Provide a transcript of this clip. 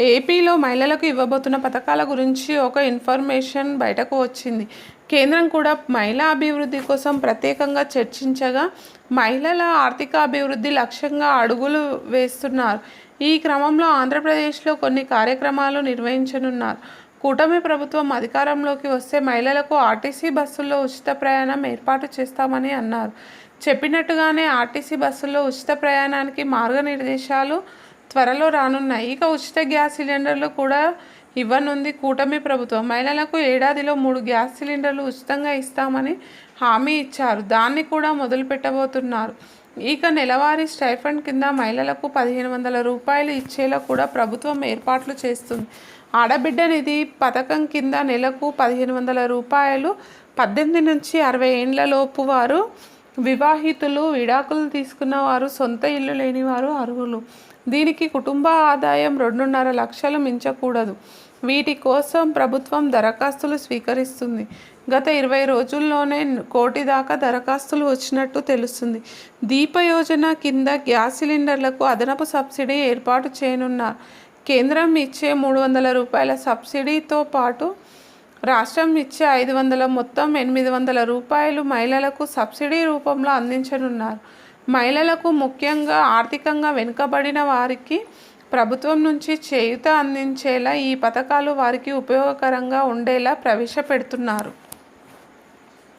ఏపీలో మహిళలకు ఇవ్వబోతున్న పథకాల గురించి ఒక ఇన్ఫర్మేషన్ బయటకు వచ్చింది. కేంద్రం కూడా మహిళా అభివృద్ధి కోసం ప్రత్యేకంగా చర్చించగా మహిళల ఆర్థిక అభివృద్ధి లక్ష్యంగా అడుగులు వేస్తున్నారు. ఈ క్రమంలో ఆంధ్రప్రదేశ్లో కొన్ని కార్యక్రమాలు నిర్వహించనున్నారు. కూటమి ప్రభుత్వం అధికారంలోకి వస్తే మహిళలకు ఆర్టీసీ బస్సుల్లో ఉచిత ప్రయాణం ఏర్పాటు చేస్తామని అన్నారు. చెప్పినట్టుగానే ఆర్టీసీ బస్సుల్లో ఉచిత ప్రయాణానికి మార్గనిర్దేశాలు త్వరలో రానున్నాయి. ఇక ఉచిత గ్యాస్ సిలిండర్లు కూడా ఇవ్వనుంది కూటమి ప్రభుత్వం. మహిళలకు ఏడాదిలో మూడు గ్యాస్ సిలిండర్లు ఉచితంగా ఇస్తామని హామీ ఇచ్చారు. దాన్ని కూడా మొదలు పెట్టబోతున్నారు. ఇక నెలవారీ స్టైఫండ్ కింద మహిళలకు పదిహేను వందల రూపాయలు ఇచ్చేలా కూడా ప్రభుత్వం ఏర్పాట్లు చేస్తుంది. ఆడబిడ్డ నిధి పథకం కింద నెలకు పదిహేను వందల రూపాయలు. పద్దెనిమిది నుంచి అరవై ఏండ్లలోపు వారు వివాహితులు విడాకులు తీసుకున్న వారు సొంత ఇల్లు లేని వారు అర్హులు. దీనికి కుటుంబ ఆదాయం రెండున్నర లక్షలు మించకూడదు. వీటి కోసం ప్రభుత్వం దరఖాస్తులు స్వీకరిస్తుంది. గత ఇరవై రోజుల్లోనే కోటి దాకా దరఖాస్తులు వచ్చినట్టు తెలుస్తుంది. దీప యోజన కింద గ్యాస్ సిలిండర్లకు అదనపు సబ్సిడీ ఏర్పాటు చేయనున్నారు. కేంద్రం ఇచ్చే మూడు వందల రూపాయల సబ్సిడీతో పాటు రాష్ట్రం ఇచ్చే ఐదు వందల మొత్తం ఎనిమిది వందల రూపాయలు మహిళలకు సబ్సిడీ రూపంలో అందించనున్నారు. మహిళలకు ముఖ్యంగా ఆర్థికంగా వెనుకబడిన వారికి ప్రభుత్వం నుంచి చేయుత అందించేలా ఈ పథకాలు వారికి ఉపయోగకరంగా ఉండేలా ప్రవేశపెడుతున్నారు.